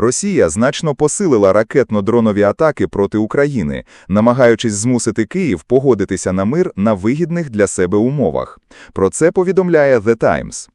Росія значно посилила ракетно-дронові атаки проти України, намагаючись змусити Київ погодитися на мир на вигідних для себе умовах. Про це повідомляє The Times.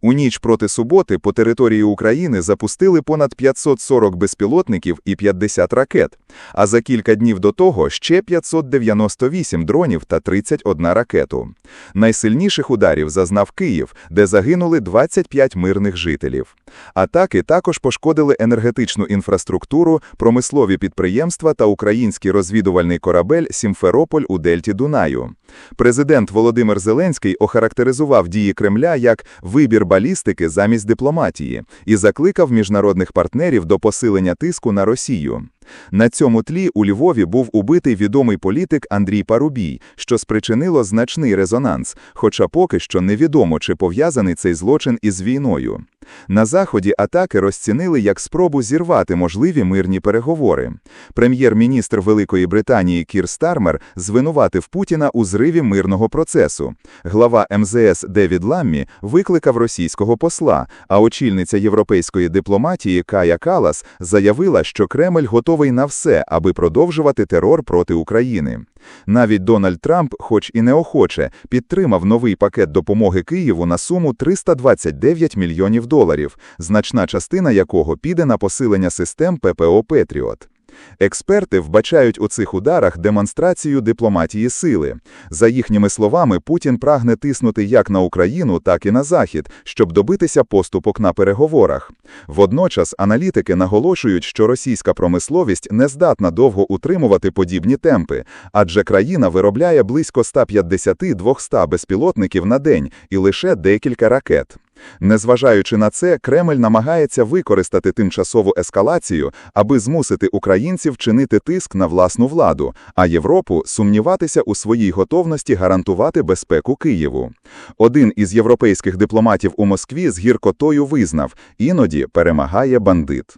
У ніч проти суботи по території України запустили понад 540 безпілотників і 50 ракет, а за кілька днів до того ще 598 дронів та 31 ракету. Найсильніших ударів зазнав Київ, де загинули 25 мирних жителів. Атаки також пошкодили енергетичну інфраструктуру, промислові підприємства та український розвідувальний корабель «Сімферополь» у дельті Дунаю. Президент Володимир Зеленський охарактеризував дії Кремля як вибір балістики замість дипломатії і закликав міжнародних партнерів до посилення тиску на Росію. На цьому тлі у Львові був убитий відомий політик Андрій Парубій, що спричинило значний резонанс, хоча поки що невідомо, чи пов'язаний цей злочин із війною. На Заході атаки розцінили як спробу зірвати можливі мирні переговори. Прем'єр-міністр Великої Британії Кір Стармер звинуватив Путіна у зриві мирного процесу. Глава МЗС Девід Ламмі викликав російського посла, а очільниця європейської дипломатії Кая Калас заявила, що Кремль готовий на все, аби продовжувати терор проти України. Навіть Дональд Трамп, хоч і неохоче, підтримав новий пакет допомоги Києву на суму 329 мільйонів доларів, значна частина якого піде на посилення систем ППО «Петріот». Експерти вбачають у цих ударах демонстрацію дипломатії сили. За їхніми словами, Путін прагне тиснути як на Україну, так і на Захід, щоб добитися поступок на переговорах. Водночас аналітики наголошують, що російська промисловість не здатна довго утримувати подібні темпи, адже країна виробляє близько 150-200 безпілотників на день і лише декілька ракет. Незважаючи на це, Кремль намагається використати тимчасову ескалацію, аби змусити українців чинити тиск на власну владу, а Європу сумніватися у своїй готовності гарантувати безпеку Києву. Один із європейських дипломатів у Москві з гіркотою визнав, іноді перемагає бандит.